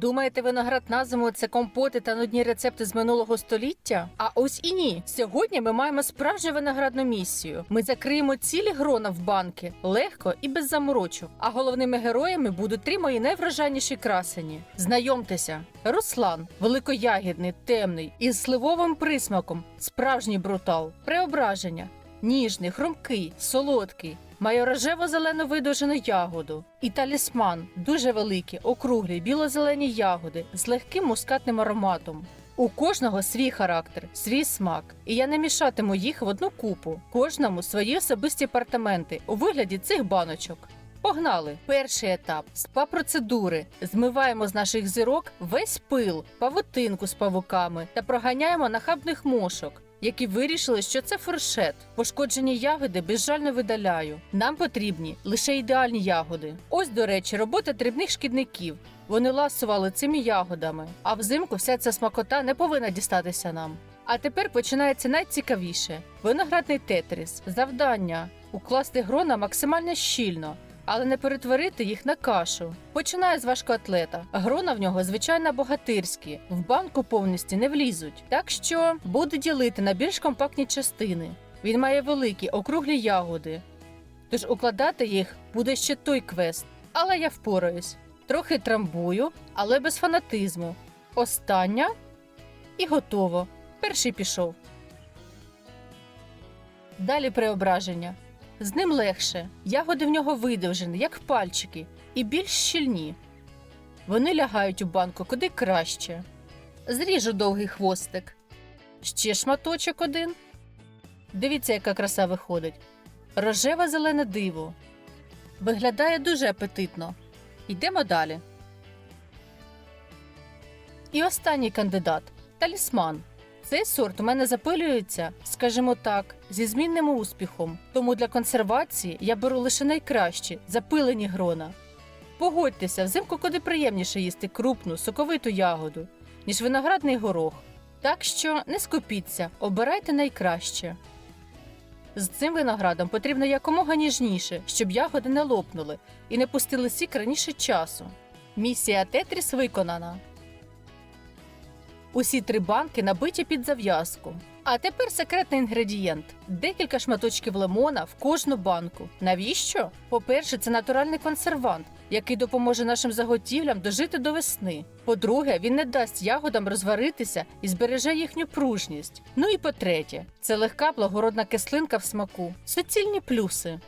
Думаєте, виноград на зиму це компоти та нудні рецепти з минулого століття? А ось і ні. Сьогодні ми маємо справжню виноградну місію. Ми закриємо цілі грона в банки легко і без заморочок. А головними героями будуть три мої найвражайніші красені. Знайомтеся, Руслан, великоягідний, темний, із сливовим присмаком, справжній брутал, преображення, ніжний, хрумкий, солодкий. Має рожево-зелену видовжену ягоду. І талісман дуже великі, округлі, біло-зелені ягоди з легким мускатним ароматом. У кожного свій характер, свій смак, і я не мішатиму їх в одну купу. Кожному свої особисті апартаменти у вигляді цих баночок. Погнали! Перший етап спа процедури. Змиваємо з наших зірок весь пил, павутинку з павуками та проганяємо нахабних мошок, які вирішили, що це фуршет. Пошкоджені ягоди безжально видаляю. Нам потрібні лише ідеальні ягоди. Ось, до речі, робота дрібних шкідників. Вони ласували цими ягодами, а взимку вся ця смакота не повинна дістатися нам. А тепер починається найцікавіше: виноградний тетріс. Завдання укласти грона максимально щільно, але не перетворити їх на кашу. Починаю з важкоатлета. Грона в нього звичайно богатирські, в банку повністю не влізуть. Так що буду ділити на більш компактні частини. Він має великі округлі ягоди. Тож укладати їх буде ще той квест. Але я впораюсь. Трохи трамбую, але без фанатизму. Остання і готово. Перший пішов. Далі преображення. З ним легше. Ягоди в нього видовжені, як пальчики, і більш щільні. Вони лягають у банку куди краще. Зріжу довгий хвостик. Ще шматочок один. Дивіться, яка краса виходить. Рожеве зелене диво. Виглядає дуже апетитно. Йдемо далі. І останній кандидат талісман. Цей сорт у мене запилюється, скажімо так, зі змінним успіхом. Тому для консервації я беру лише найкращі запилені грона. Погодьтеся, взимку куди приємніше їсти крупну, соковиту ягоду, ніж виноградний горох. Так що не скупіться, обирайте найкраще. З цим виноградом потрібно якомога ніжніше, щоб ягоди не лопнули і не пустили сік раніше часу. Місія Тетріс виконана. Усі три банки набиті під зав'язку. А тепер секретний інгредієнт: декілька шматочків лимона в кожну банку. Навіщо? По-перше, це натуральний консервант, який допоможе нашим заготівлям дожити до весни. По-друге, він не дасть ягодам розваритися і збереже їхню пружність. Ну і по-третє, це легка благородна кислинка в смаку. Суцільні плюси.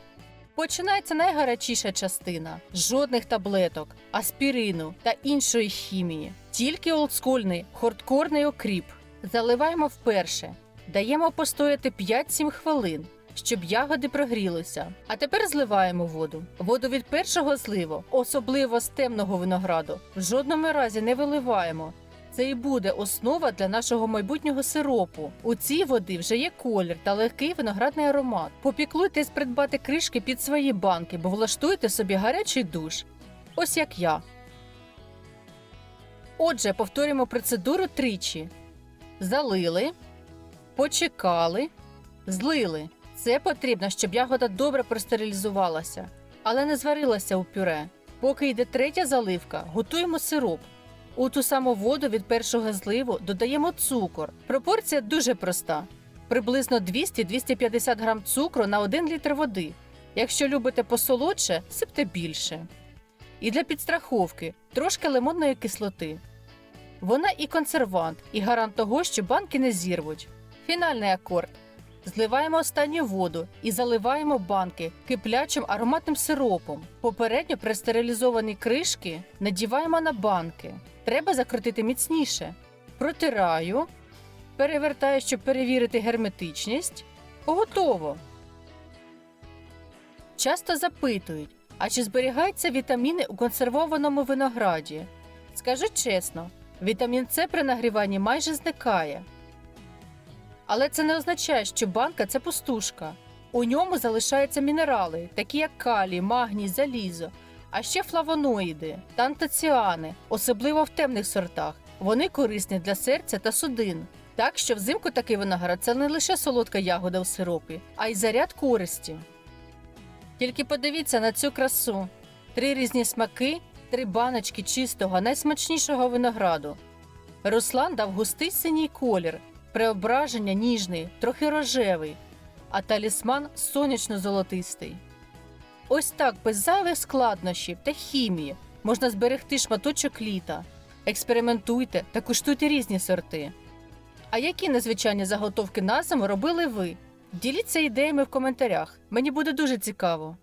Починається найгарячіша частина: жодних таблеток, аспірину та іншої хімії. Тільки олдскульний хардкорний окріп. Заливаємо вперше, даємо постояти 5-7 хвилин, щоб ягоди прогрілися. А тепер зливаємо воду. Воду від першого зливу, особливо з темного винограду, в жодному разі не виливаємо. Це і буде основа для нашого майбутнього сиропу. У цій води вже є колір та легкий виноградний аромат. Попіклуйтесь придбати кришки під свої банки, бо влаштуйте собі гарячий душ. Ось як я. Отже, повторюємо процедуру тричі: залили, почекали, злили. Це потрібно, щоб ягода добре простерилізувалася, але не зварилася у пюре. Поки йде третя заливка, готуємо сироп. У ту саму воду від першого зливу додаємо цукор. Пропорція дуже проста: приблизно 200-250 грам цукру на 1 літр води. Якщо любите посолодше, сипте більше. І для підстраховки трошки лимонної кислоти. Вона і консервант, і гарант того, що банки не зірвуть. Фінальний акорд. Зливаємо останню воду і заливаємо банки киплячим ароматним сиропом. Попередньо пристерилізовані кришки надіваємо на банки. Треба закрутити міцніше. Протираю, перевертаю, щоб перевірити герметичність. Готово. Часто запитують, а чи зберігаються вітаміни у консервованому винограді? Скажу чесно, вітамін С при нагріванні майже зникає. Але це не означає, що банка це пустушка. У ньому залишаються мінерали, такі як калій, магній, залізо, а ще флавоноїди та антоціани, особливо в темних сортах. Вони корисні для серця та судин. Так що взимку такий виноград це не лише солодка ягода у сиропі, а й заряд користі. Тільки подивіться на цю красу: три різні смаки три баночки чистого, найсмачнішого винограду. Руслан дав густий синій колір, преображення ніжний, трохи рожевий, а талісман сонячно-золотистий. Ось так, без зайвих складнощів та хімії можна зберегти шматочок літа. Експериментуйте та куштуйте різні сорти. А які незвичайні заготовки на зиму робили ви? Діліться ідеями в коментарях. Мені буде дуже цікаво.